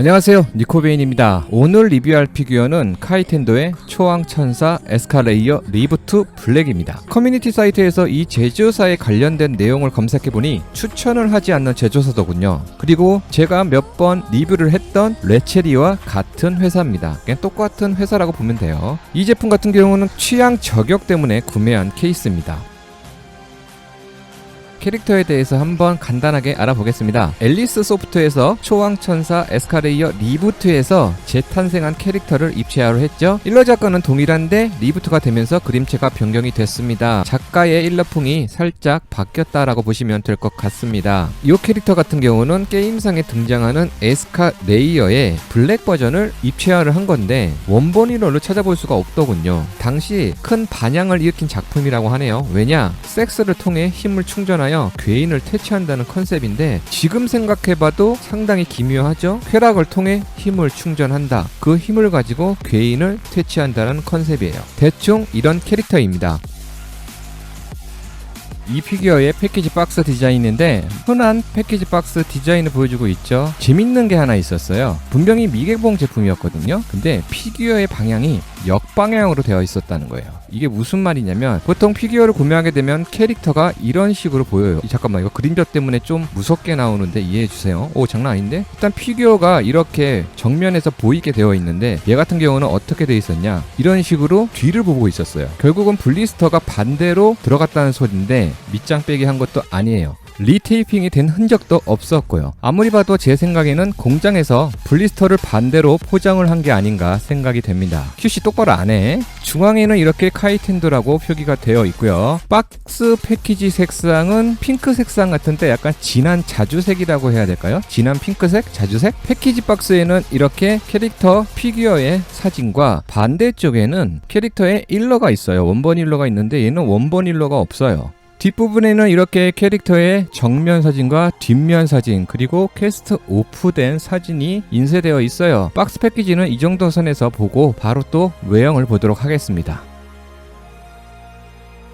안녕하세요. 니코베인입니다. 오늘 리뷰할 피규어는 카이텐도의 초왕천사 에스카레이어 리부트 블랙입니다. 커뮤니티 사이트에서 이 제조사에 관련된 내용을 검색해보니 추천을 하지 않는 제조사더군요. 그리고 제가 몇 번 리뷰를 했던 레체리와 같은 회사입니다. 그냥 똑같은 회사라고 보면 돼요. 이 제품 같은 경우는 취향 저격 때문에 구매한 케이스입니다 캐릭터에 대해서 한번 간단하게 알아보겠습니다. 앨리스 소프트에서 초왕천사 에스카레이어 리부트에서 재탄생한 캐릭터를 입체하려 했죠. 일러 작가는 동일한데 리부트가 되면서 그림체가 변경이 됐습니다. 작가의 일러풍이 살짝 바뀌었다라고 보시면 될 것 같습니다. 이 캐릭터 같은 경우는 게임상에 등장하는 에스카레이어의 블랙 버전을 입체화를 한 건데 원본 일러로 찾아볼 수가 없더군요. 당시 큰 반향을 일으킨 작품이라고 하네요. 왜냐? 섹스를 통해 힘을 충전하여 괴인을 퇴치한다는 컨셉인데 지금 생각해봐도 상당히 기묘하죠. 쾌락을 통해 힘을 충전한다. 그 힘을 가지고 괴인을 퇴치한다는 컨셉이에요. 대충 이런 캐릭터입니다. 이 피규어의 패키지 박스 디자인인데 흔한 패키지 박스 디자인을 보여주고 있죠. 재밌는 게 하나 있었어요. 분명히 미개봉 제품이었거든요. 근데 피규어의 방향이 역방향으로 되어 있었다는 거예요. 이게 무슨 말이냐면 보통 피규어를 구매하게 되면 캐릭터가 이런 식으로 보여요. 이, 잠깐만 이거 그림자 때문에 좀 무섭게 나오는데 이해해 주세요. 오 장난 아닌데? 일단 피규어가 이렇게 정면에서 보이게 되어 있는데 얘 같은 경우는 어떻게 되어 있었냐? 이런 식으로 뒤를 보고 있었어요. 결국은 블리스터가 반대로 들어갔다는 소리인데 밑장 빼기 한 것도 아니에요. 리테이핑이 된 흔적도 없었고요. 아무리 봐도 제 생각에는 공장에서 블리스터를 반대로 포장을 한 게 아닌가 생각이 됩니다. QC 똑바로 안 해. 중앙에는 이렇게 카이텐도라고 표기가 되어 있고요. 박스 패키지 색상은 핑크 색상 같은데 약간 진한 자주색이라고 해야 될까요? 진한 핑크색? 자주색? 패키지 박스에는 이렇게 캐릭터 피규어의 사진과 반대쪽에는 캐릭터의 일러가 있어요. 원본 일러가 있는데 얘는 원본 일러가 없어요. 뒷부분에는 이렇게 캐릭터의 정면 사진과 뒷면 사진 그리고 퀘스트 오프된 사진이 인쇄되어 있어요. 박스 패키지는 이 정도 선에서 보고 바로 또 외형을 보도록 하겠습니다.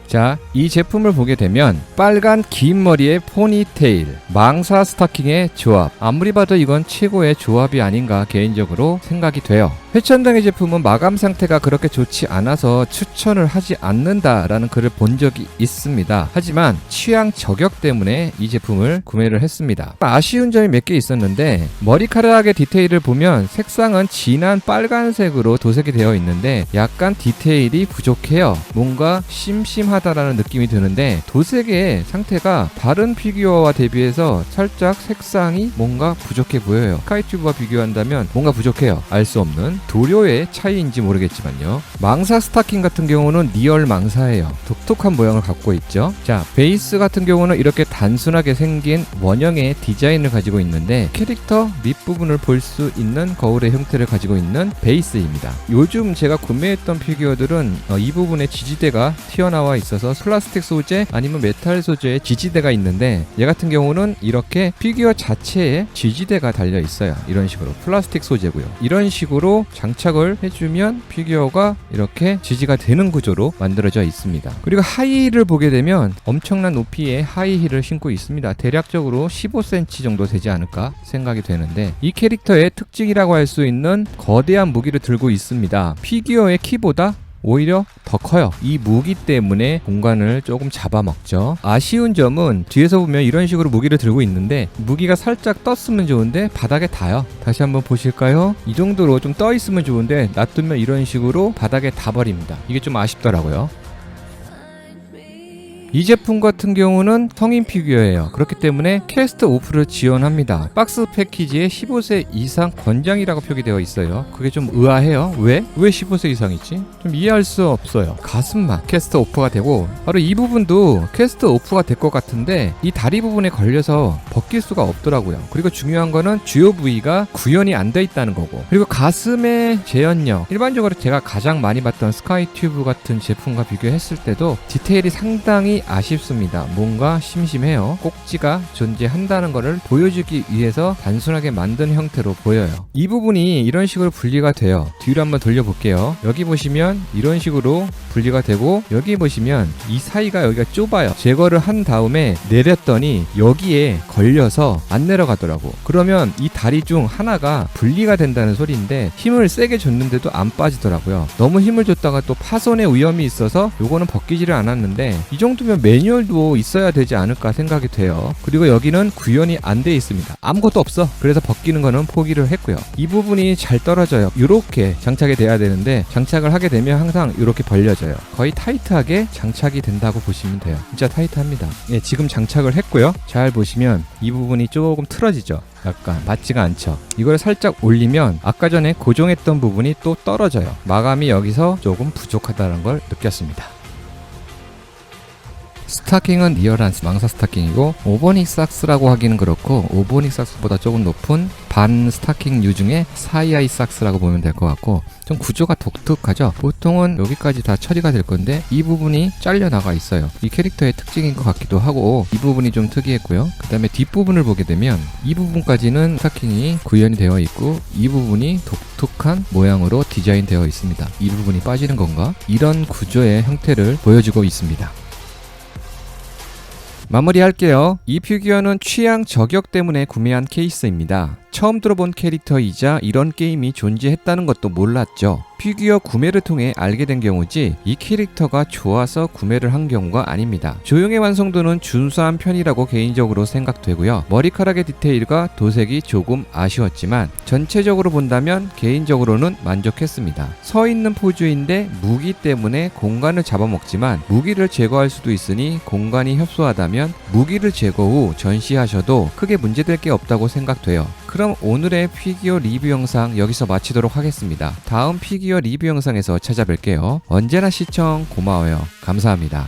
자, 이 제품을 보게 되면 빨간 긴 머리의 포니테일, 망사 스타킹의 조합. 아무리 봐도 이건 최고의 조합이 아닌가 개인적으로 생각이 돼요. 회천당의 제품은 마감 상태가 그렇게 좋지 않아서 추천을 하지 않는다라는 글을 본 적이 있습니다. 하지만 취향 저격 때문에 이 제품을 구매를 했습니다. 아쉬운 점이 몇 개 있었는데 머리카락의 디테일을 보면 색상은 진한 빨간색으로 도색이 되어 있는데 약간 디테일이 부족해요. 뭔가 심심하다라는 느낌이 드는데 도색의 상태가 다른 피규어와 대비해서 살짝 색상이 뭔가 부족해 보여요. 스카이튜브와 비교한다면 뭔가 부족해요. 알 수 없는 도료의 차이인지 모르겠지만요. 망사 스타킹 같은 경우는 리얼 망사예요. 독특한 모양을 갖고 있죠. 자, 베이스 같은 경우는 이렇게 단순하게 생긴 원형의 디자인을 가지고 있는데 캐릭터 밑부분을 볼 수 있는 거울의 형태를 가지고 있는 베이스입니다. 요즘 제가 구매했던 피규어들은 어, 이 부분에 지지대가 튀어나와 있어서 플라스틱 소재 아니면 메탈 소재의 지지대가 있는데 얘 같은 경우는 이렇게 피규어 자체에 지지대가 달려 있어요. 이런 식으로 플라스틱 소재고요. 이런 식으로 장착을 해주면 피규어가 이렇게 지지가 되는 구조로 만들어져 있습니다. 그리고 하이힐을 보게 되면 엄청난 높이의 하이힐을 신고 있습니다. 대략적으로 15cm 정도 되지 않을까 생각이 되는데 이 캐릭터의 특징이라고 할 수 있는 거대한 무기를 들고 있습니다. 피규어의 키보다 오히려 더 커요. 이 무기 때문에 공간을 조금 잡아먹죠. 아쉬운 점은 뒤에서 보면 이런 식으로 무기를 들고 있는데 무기가 살짝 떴으면 좋은데 바닥에 닿아요. 다시 한번 보실까요? 이 정도로 좀 떠 있으면 좋은데 놔두면 이런 식으로 바닥에 닿아버립니다. 이게 좀 아쉽더라고요. 이 제품 같은 경우는 성인 피규어예요. 그렇기 때문에 캐스트 오프를 지원합니다. 박스 패키지에 15세 이상 권장이라고 표기되어 있어요. 그게 좀 의아해요. 왜? 왜 15세 이상이지? 좀 이해할 수 없어요. 가슴만 캐스트 오프가 되고 바로 이 부분도 캐스트 오프가 될 것 같은데 이 다리 부분에 걸려서 벗길 수가 없더라고요. 그리고 중요한 거는 주요 부위가 구현이 안 돼 있다는 거고 그리고 가슴의 재현력 일반적으로 제가 가장 많이 봤던 스카이 튜브 같은 제품과 비교했을 때도 디테일이 상당히 아쉽습니다. 뭔가 심심해요. 꼭지가 존재한다는 것을 보여주기 위해서 단순하게 만든 형태로 보여요. 이 부분이 이런 식으로 분리가 돼요. 뒤로 한번 돌려볼게요. 여기 보시면 이런 식으로 분리가 되고 여기 보시면 이 사이가 여기가 좁아요. 제거를 한 다음에 내렸더니 여기에 걸려서 안 내려가더라고. 그러면 이 다리 중 하나가 분리가 된다는 소리인데 힘을 세게 줬는데도 안 빠지더라고요. 너무 힘을 줬다가 또 파손의 위험이 있어서 요거는 벗기지를 않았는데 이 정도 면 매뉴얼도 있어야 되지 않을까 생각이 돼요. 그리고 여기는 구현이 안 돼 있습니다. 아무것도 없어. 그래서 벗기는 거는 포기를 했고요. 이 부분이 잘 떨어져요. 이렇게 장착이 돼야 되는데 장착을 하게 되면 항상 이렇게 벌려져요. 거의 타이트하게 장착이 된다고 보시면 돼요. 진짜 타이트합니다. 예, 지금 장착을 했고요. 잘 보시면 이 부분이 조금 틀어지죠. 약간 맞지가 않죠. 이걸 살짝 올리면 아까 전에 고정했던 부분이 또 떨어져요. 마감이 여기서 조금 부족하다는 걸 느꼈습니다. 스타킹은 리얼한 망사 스타킹이고 오버닉 삭스라고 하기는 그렇고 오버닉 삭스보다 조금 높은 반 스타킹류 중에 사이아이 삭스라고 보면 될 것 같고 좀 구조가 독특하죠? 보통은 여기까지 다 처리가 될 건데 이 부분이 잘려 나가 있어요. 이 캐릭터의 특징인 것 같기도 하고 이 부분이 좀 특이했고요. 그 다음에 뒷부분을 보게 되면 이 부분까지는 스타킹이 구현이 되어 있고 이 부분이 독특한 모양으로 디자인되어 있습니다. 이 부분이 빠지는 건가? 이런 구조의 형태를 보여주고 있습니다 마무리할게요. 이 피규어는 취향 저격 때문에 구매한 케이스입니다. 처음 들어본 캐릭터이자 이런 게임이 존재했다는 것도 몰랐죠. 피규어 구매를 통해 알게 된 경우지 이 캐릭터가 좋아서 구매를 한 경우가 아닙니다. 조형의 완성도는 준수한 편이라고 개인적으로 생각되고요. 머리카락의 디테일과 도색이 조금 아쉬웠지만 전체적으로 본다면 개인적으로는 만족했습니다. 서 있는 포즈인데 무기 때문에 공간을 잡아먹지만 무기를 제거할 수도 있으니 공간이 협소하다면 무기를 제거 후 전시하셔도 크게 문제될 게 없다고 생각돼요. 그럼 오늘의 피규어 리뷰 영상 여기서 마치도록 하겠습니다. 다음 피규어 리뷰 영상에서 찾아뵐게요. 언제나 시청 고마워요. 감사합니다.